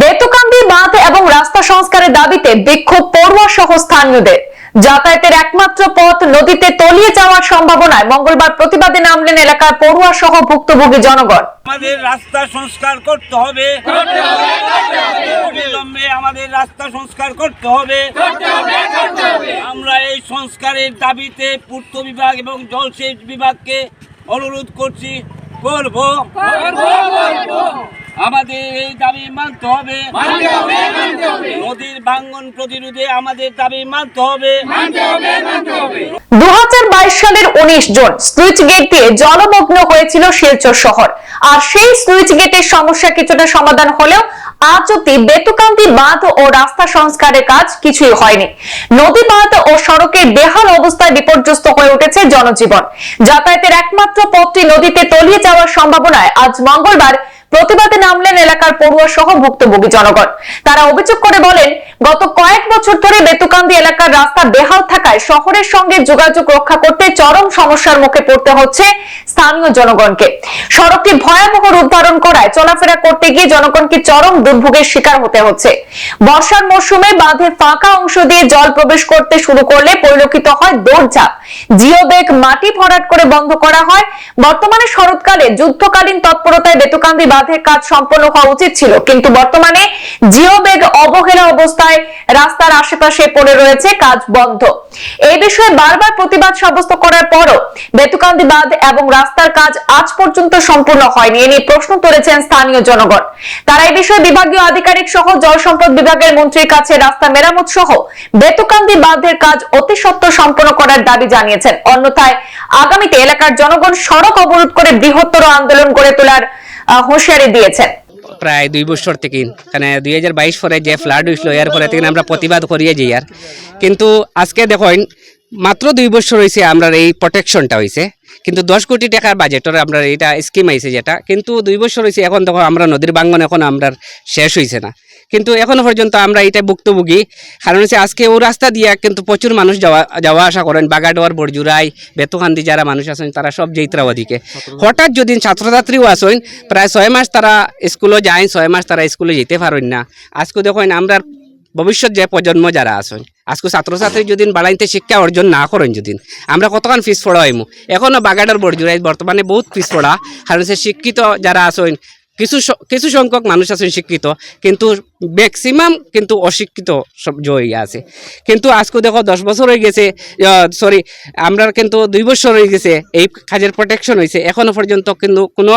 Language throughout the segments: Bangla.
বেতুকান্দি বাঁধ এবং রাস্তা সংস্কারের দাবিতে বিক্ষোভ পড়ুয়া সহ স্থানীয়দের। যাতায়াতের একমাত্র পথ নদীতে তলিয়ে যাওয়ার সম্ভাবনায় মঙ্গলবার প্রতিবাদে নামলেন এলাকার পড়ুয়া সহ ভুক্তভোগী জনগণ। আমাদের রাস্তা সংস্কার করতে হবে। আমাদের রাস্তা সংস্কার করতে হবে। আমরা এই সংস্কারের দাবিতে পূর্ত বিভাগ এবং জলসেচ বিভাগকে অনুরোধ করছি। করব। আমাদের এই দাবি মানতে হবে। নদীর ভাঙ্গন প্রতিরোধে আমাদের দাবি মানতে হবে। দু হাজার বাইশ সালের উনিশ জুন সুইচ গেট দিয়ে জলমগ্ন হয়েছিল শিলচর শহর। আর সেই সুইচ গেটের সমস্যা কিছুটা সমাধান হলেও আজ অব্দি বেতুকান্দি বাঁধ ও রাস্তা সংস্কারের কাজ কিছুই হয়নি। নদী বাঁধ ও সড়কের বেহাল অবস্থায় বিপর্যস্ত হয়ে উঠেছে জনজীবন। যাতায়াতের একমাত্র পথটি নদীতে তলিয়ে যাওয়ার সম্ভাবনায় আজ মঙ্গলবার প্রতিবাদে নামলেন এলাকার পড়ুয়া সহ ভুক্তভোগী জনগণ। তারা অভিযোগ করে বলেন, গত কয়েক বছর ধরে বেতুকান্দি এলাকার রাস্তা বেহাল থাকায় শহরের সঙ্গে যোগাযোগ রক্ষা করতে চরম সমস্যার মুখে পড়তে হচ্ছে স্থানীয় জনগণকে। সড়কটি ভয়াবহ রূপ ধারণ করায় চলাফেরা করতে গিয়ে জনগণকে চরম দুর্ভোগের শিকার হতে হচ্ছে। বর্ষার মৌসুমে বাঁধে ফাঁকা অংশ দিয়ে জল প্রবেশ করতে শুরু করলে পরিলক্ষিত হয় দৌড়ঝাঁপ। জিও বেগ মাটি ভরাট করে বন্ধ করা হয়। বর্তমানে শরৎকালে যুদ্ধকালীন তৎপরতায় বেতুকান্দি বাঁধের কাজ সম্পন্ন হওয়া উচিত ছিল, কিন্তু বর্তমানে জিও বেগ অবহেলা অবস্থায় রাস্তার আশেপাশে পড়ে রয়েছে, কাজ বন্ধ। এই বিষয়ে বারবার প্রতিবাদ সাব্যস্ত করার পরও বেতুকান্দি বাঁধ এবং রাস্তার কাজ আজ পর্যন্ত সম্পূর্ণ হয়নি, এ নিয়ে প্রশ্ন তুলেছেন স্থানীয় জনগণ। তারা এই বিষয়ে বিভাগীয় আধিকারিক সহ জল সম্পদ বিভাগের মন্ত্রীর কাছে রাস্তা মেরামত সহ বেতুকান্দি বাঁধের কাজ অতি সত্ত্বর সম্পন্ন করার দাবি জানিয়েছেন। অন্যথায় আগামীতে এলাকার জনগণ সড়ক অবরোধ করে বৃহত্তর আন্দোলন গড়ে তোলার হুঁশিয়ারি দিয়েছেন। প্রায় দুই বছর থেকে মানে দুই হাজার বাইশ পরে যে ফ্লাড হয়েছিল, এর পরে থেকে আমরা প্রতিবাদ করিয়ে যাই আর। কিন্তু আজকে দেখেন মাত্র দুই বছর হয়েছে আমরা এই প্রোটেকশনটা হয়েছে কিন্তু দশ কোটি টাকার বাজেটের আমরা এটা স্কিম আইছে যেটা। কিন্তু দুই বছর হয়েছে এখন দেখো আমরা নদীর বাঙ্গন এখন আমরা শেষ হয়েছে না। কিন্তু এখনও পর্যন্ত আমরা এটা ভুক্তভোগী। কারণ হচ্ছে আজকে ও রাস্তা দিয়ে কিন্তু প্রচুর মানুষ যাওয়া যাওয়া আসা করেন। বাগাডোয়ার বরজুরাই বেতুকান্দি যারা মানুষ আছেন তারা সব যেইত্রা ওদিকে হঠাৎ যদি ছাত্রছাত্রীও আসেন প্রায় ছয় মাস তারা স্কুলে যায় ছয় মাস তারা স্কুলে যেতে পারেন না। আজকে দেখেন আমরা ভবিষ্যৎ যে প্রজন্ম যারা আছেন আজকে ছাত্রছাত্রী যদি বাড়াইতে শিক্ষা অর্জন না করেন যদি আমরা কতক্ষণ ফিস পড়াইমু এখনও বাগাডার বরজুরাই বর্তমানে বহুত পিস পড়া কারণ সে শিক্ষিত যারা আছেন কিছু কিছু সংখ্যক মানুষ আছেন শিক্ষিত, কিন্তু ম্যাক্সিমাম কিন্তু অশিক্ষিত সব জয়ী আছে। কিন্তু আজকে দেখো দশ বছর হয়ে গেছে সরি আমরা কিন্তু দুই বছর হয়ে গেছে, এই কাজের প্রোটেকশন হয়েছে এখনও পর্যন্ত কিন্তু কোনো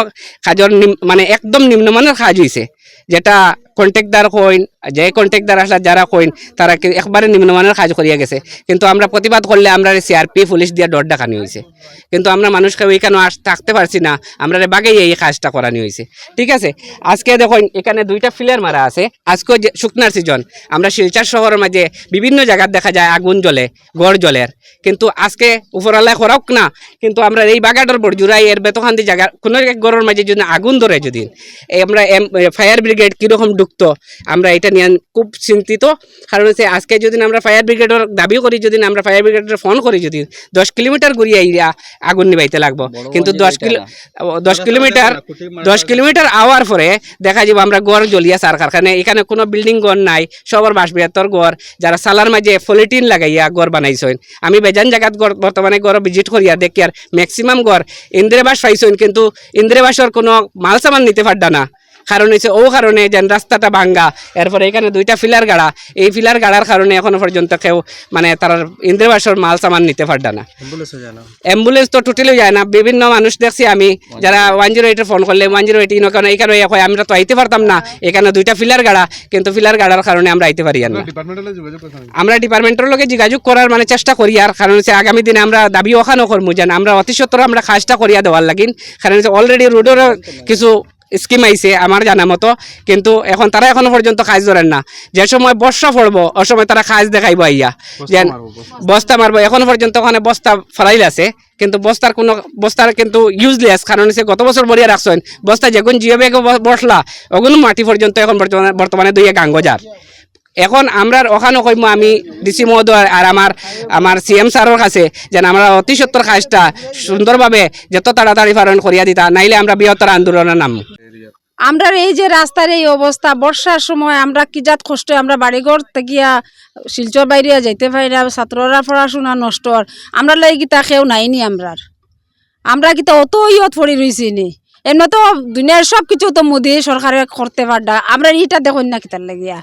কাজের মানে একদম নিম্নমানের কাজ হয়েছে যেটা কন্ট্রাক্টদার হইন যে কন্ট্রাক্টদার আসলে যারা হইন তারা একবারে নিম্নমানের কাজ করিয়া গেছে। কিন্তু আমরা প্রতিবাদ করলে আমরা সিআরপি পুলিশ দিয়ে ডর ডাকানি হয়েছে কিন্তু আমরা মানুষকে ওইখানে আস থাকতে পারছি না, আমরা বাগেই এই কাজটা করানি হয়েছে ঠিক আছে? আজকে দেখুন, এখানে দুইটা ফিলার মারা আছে। আজকে যে শুকনার সিজন আমরা শিলচার শহরের মাঝে বিভিন্ন জায়গায় দেখা যায় আগুন জ্বলে, গড় জলের কিন্তু আজকে উপরালায় খরাক না, কিন্তু আমরা এই বাগাটার বড়জুরাই এর বেতখান্দি জায়গা, কোনো এক গড়ের মাঝে যদি আগুন ধরে যদি আমরা ফায়ার ব্রিগেড কীরকম ঢুকতো আমরা এটা নিয়ে খুব চিন্তিত। কারণ হচ্ছে আজকে যদি আমরা ফায়ার ব্রিগেডের দাবি করি যদি আমরা ফায়ার ব্রিগেডের ফোন করি যদি দশ কিলোমিটার ঘুরিয়ে এরিয়া আগুন নিবাইতে লাগবো। কিন্তু দশ কিলো দশ কিলোমিটার দশ কিলোমিটার আওয়ার পরে দেখা যাব আমরা গড় জ্বলিয়া সার কারখানে এখানে কোনো বিল্ডিং গড় নাই সবার বাসবিহাতর গড়। যারা সালার মাঝে ফলিটিন লাগাইয়া গড় বানাইছেন। আমি বেজান জায়গাত গড় বর্তমানে গড় ভিজিট করিয়া দেখি আর ম্যাক্সিমাম গড় ইন্দিরাবাস পাইছেন কিন্তু ইন্দিরাবাসের কোনো মাল সামান নিতে পারডা না। কারণ হচ্ছে ও কারণে যেন রাস্তাটা ভাঙ্গা। এরপরে এখানে দুইটা ফিলার গাড়া। এই ফিলার গাড়ার কারণে এখনও পর্যন্ত কেউ মানে তার ইন্দ্রবাসর মাল সামান নিতে পারডা না। অ্যাম্বুলেন্স তো টোটালি যায় না। বিভিন্ন মানুষ দেখছি আমি যারা ওয়ান জিরো এইটে ফোন করলে ওয়ান জিরো এইট ইনকানো এখানে হয় আমরা তো আইতে পারতাম না। এখানে দুইটা ফিলার গাড়া কিন্তু ফিলার গাড়ার কারণে আমরা আইতে পারি না। আমরা ডিপার্টমেন্টের লগে যোগাযোগ করার মানে চেষ্টা করি আর কারণ হচ্ছে আগামী দিনে আমরা দাবি ওখানো করব যেন আমরা অতি সত্তর আমরা কাজটা করিয়া দেওয়ার লাগিন। কারণ হচ্ছে অলরেডি রোডের কিছু স্কিম আইছে আমার জানা মতো কিন্তু এখন তারা এখনও পর্যন্ত কাজ ধরেন না। যে সময় বর্ষা পড়ব ও সময় তারা কাজ দেখাইব আইয়া যে বস্তা। মারবো এখনও পর্যন্ত ওখানে বস্তা ফরাইল আছে কিন্তু বস্তার কোনো বস্তার কিন্তু ইউজলেস কারণ সে গত বছর বলিয়া রাখছেন বস্তা যেগুন জিও বসলা ওগুলো মাটি পর্যন্ত এখন বর্তমানে বর্তমানে দুইয়ে গাঙ্গজার এখন আমরা ওখানে কইম আমি ডিসি মহোদয় আর আমার আমার সিএম স্যারের কাছে যেন আমরা অতি সত্তর কাজটা সুন্দরভাবে যত তাড়াতাড়ি পালন করিয়া দিতা, নাইলে আমরা বৃহত্তর আন্দোলনের নাম। আমরা এই যে রাস্তার এই অবস্থা, বর্ষার সময় আমরা কি জাত কষ্ট, আমরা বাড়িঘর থেকিয়া শিলচর বাইরিয়া যাইতে পারি না, ছাত্ররা পড়াশোনা নষ্ট। আমরা লাই গীতা কেউ নাইনি আমরার। আমরা কিতা অত ইয়ত পড়ি রয়েছি নি। এমনি তো দুনিয়ার সব কিছু তো মোদি সরকারে করতে পারডা। আমরা ইটা দেখুন না কিতার লাগিয়া।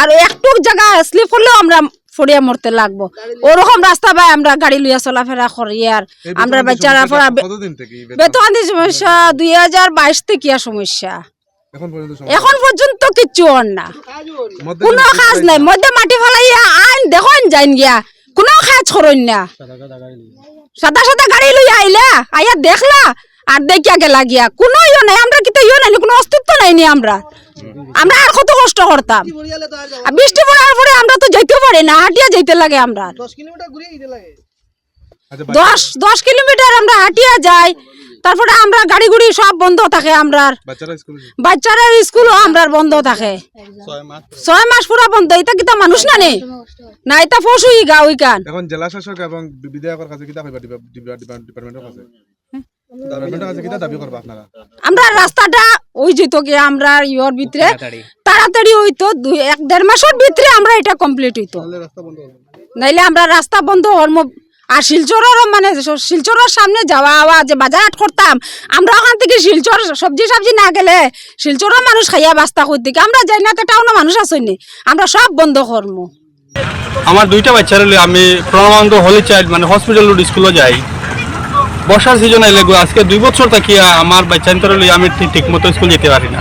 আর একটু জায়গা স্লিপ করলেও আমরা ফড়িয়া মরতে লাগবো। ওরকম রাস্তা ভাই আমরা গাড়ি লইয়া চলাফেরা করি আর আমরা বাচ্চারা পড়া কতদিন থেকে বেতন? সমস্যা দুই হাজার বাইশ থেকে সমস্যা। এখন পর্যন্ত সমস্যা? এখন পর্যন্ত কিচ্ছু হন না। কোনো কাজ নাই মধ্যে মাটি ফেলাইয়া আইন দেখুন যাইন গিয়া কোনো কাজ করুন না। সাদা সাদা গাড়ি লইয়া আইলা আইয়া দেখলা আর দেখিয়া গেলা গিয়া কোনো ইয়ে নাই আমরা কিন্তু ইয়ে নাই কোনো অস্তিত্ব নাই নি আমরা। আমরা আর কত কষ্ট করতাম। আর বৃষ্টি পড়ার পরে আমরা তো যাইতে পারি না হাঁটিয়া যাইতে লাগে আমরা। আচ্ছা, দশ দশ কিলোমিটার আমরা হাঁটিয়া যাই তারপরে আমরা গাড়ি গুড়ি সব বন্ধ থাকে আমরা বাচ্চারা স্কুল বাচ্চারা স্কুলও আমরা বন্ধ থাকে। ছয় মাস পুরা। বন্ধ এটা কিতা মানুষ না নে? না এটা পশু গা ওই কান এখন জেলা শাসক এবং বিধায়কের কাছে কিতা ডিপার্টমেন্টের কাছে আমরা রাস্তাটা ওই যেত কি আমরা ইয়র ভিতরে তাড়াতাড়ি। হইতো দুই এক দেড় মাসের ভিতরে আমরা এটা কমপ্লিট হইতো। নাইলে আমরা রাস্তা বন্ধ হরম আর শিলচরেরও মানে শিলচরের সামনে যাওয়া আওয়া যে বাজার হাট করতাম আমরা ওখান থেকে শিলচর সবজি সবজি না গেলে শিলচরের মানুষ খাইয়া বাস্তা করতে আমরা যাই না তো টাউনে মানুষ আসেনি আমরা সব বন্ধ করব। আমার দুইটা বাচ্চা রইলে আমি প্রণানন্দ হলি চাইল্ড মানে হসপিটাল রোড স্কুলে যাই। বর্ষার সিজন এলে আজকে দুই বছর থাকিয়া আমার বাচ্চা রইলে আমি ঠিক মতো স্কুল যেতে পারি না।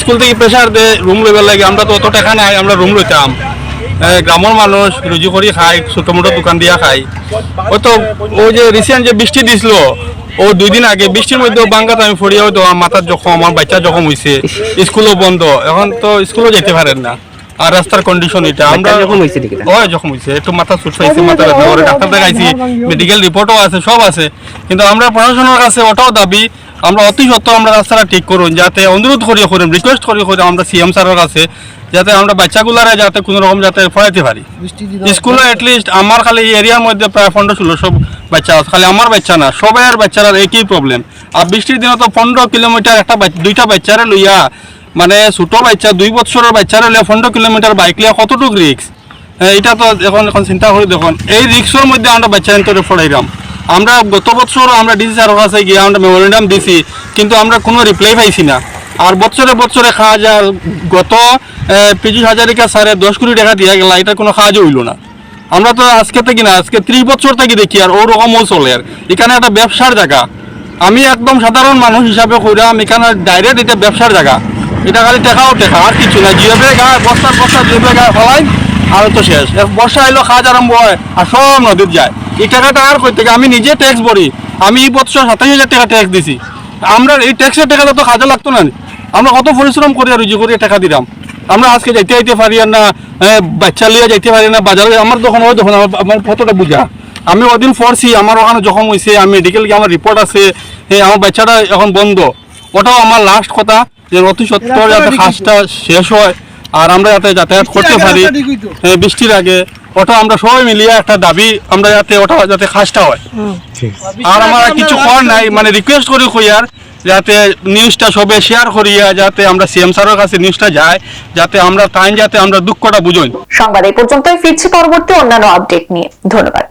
স্কুল থেকে প্রেশার দে রুম লইবার লাগে, আমরা তো অত টাকা নাই, আমরা রুম লইতাম। গ্রামের মানুষ, রুজি করি খাই ছোটো মোটো দোকান দিয়া খাই ও তো, ও যে রিসেন্ট যে বৃষ্টি দিছিল, ও দুই দিন আগে বৃষ্টির মধ্যে বাঙ্গাত আমি ফরিয়া হয়তো আমার মাথার জখম, আমার বাচ্চা জখম হয়েছে স্কুলও বন্ধ, এখন তো স্কুলও যেতে পারেন না। আর রাস্তার কন্ডিশন এটা। আমরা জখম হয়েছে নাকি? ওই জখম হয়েছে। একটু মাথা চুট পাইছে মাথা ব্যথা করে ডাক্তার দেখাইছি মেডিকেল রিপোর্টও আছে সব আছে। কিন্তু আমরা প্রশাসনের কাছে ওটাও দাবি আমরা অতি সত্ত্বেও আমরা রাস্তাটা ঠিক করুন যাতে অনুরোধ করিয়ে করুন রিকোয়েস্ট করি আমরা সিএম স্যারের কাছে যাতে আমরা বাচ্চাগুলারে যাতে কোনো রকম যাতে পড়াইতে পারি। স্কুলে এটলিস্ট আমার খালি এই এরিয়ার মধ্যে প্রায় পনেরো ষোলো সব বাচ্চা আছে খালি আমার বাচ্চা না সবাই বাচ্চারা একই প্রবলেম আর বৃষ্টির দিনে তো পনেরো কিলোমিটার একটা দুইটা বাচ্চারে লইয়া মানে ছোট বাচ্চা, দুই বছরের বাচ্চারা লইয়া পনেরো কিলোমিটার বাইক লিয়া কতটুকু রিক্স এটা তো এখন এখন চিন্তা করে দেখুন। এই রিক্সের মধ্যে আমরা বাচ্চা এন্তরে পড়াইলাম আমরা গত বছর আমরা ডিসি স্যারের কাছে গিয়ে আমরা মেমোরেন্ডাম দিছি, কিন্তু আমরা কোনো রিপ্লাই পাইছি না। আর বছরে বছরে খাওয়া গত পিজু হাজারিকা স্যারে দশ কোটি টাকা দিয়া গেল এটা কোনো কাজও হইল না। আমরা তো আজকে থেকে না, আজকে ত্রিশ বছর থেকে দেখি আর ওরকমও চলে আর। এখানে একটা ব্যবসার জায়গা। আমি একদম সাধারণ মানুষ হিসাবে কইরাম এখানে ডাইরেক্ট এটা ব্যবসার জায়গা। এটা খালি টেকাও টেকা, আর কিছু না। জিওবে গা বস্তার বস্তা জিওবে গা, ফলাই, আর তো শেষ। বর্ষা এলো, কাজ আরম্ভ হয়, আর সব নদীত যায়। এই টাকাটা আর কই থেকে? আমি নিজে ট্যাক্স ভরি। আমি এই বছর সাতাশ হাজার টাকা ট্যাক্স দিছি। আমরা এই ট্যাক্সের টাকাটা তো কাজে লাগতো না। আমরা কত পরিশ্রম করি আর রুজি করে টাকা দিলাম। আমরা আজকে যাইতে যাইতে পারি আর না বাচ্চা লিয়ে যাইতে পারি না, বাজারে আমার তখন হয় তখন আমার কতটা বুঝা? আমি ওদিন পড়ছি, আমার ওখানে জখম হয়েছে আমি মেডিকেল গিয়ে আমার রিপোর্ট আছে। আমার বাচ্চাটা এখন বন্ধ। ওটাও আমার লাস্ট কথা। যে অতি সত্তর যাতে কাজটা শেষ হয় আর আমরা যাতে যাতায়াত করতে পারি এ, বৃষ্টির আগে ওটা আমরা সবাই মিলিয়ে একটা দাবি আমরা যাতে ওটা যাতে কাজটা হয়। আর আমার কিছু কর নাই মানে রিকোয়েস্ট করি কইয়ার যাতে নিউজটা সবে শেয়ার করিয়া যাতে আমরা সিএম স্যারের কাছে নিউজটা যায় যাতে আমরা টাইম যাতে আমরা দুঃখটা বুঝই। সংবাদ এই পর্যন্তই ফিরছি পরবর্তী অন্যান্য আপডেট নিয়ে। ধন্যবাদ।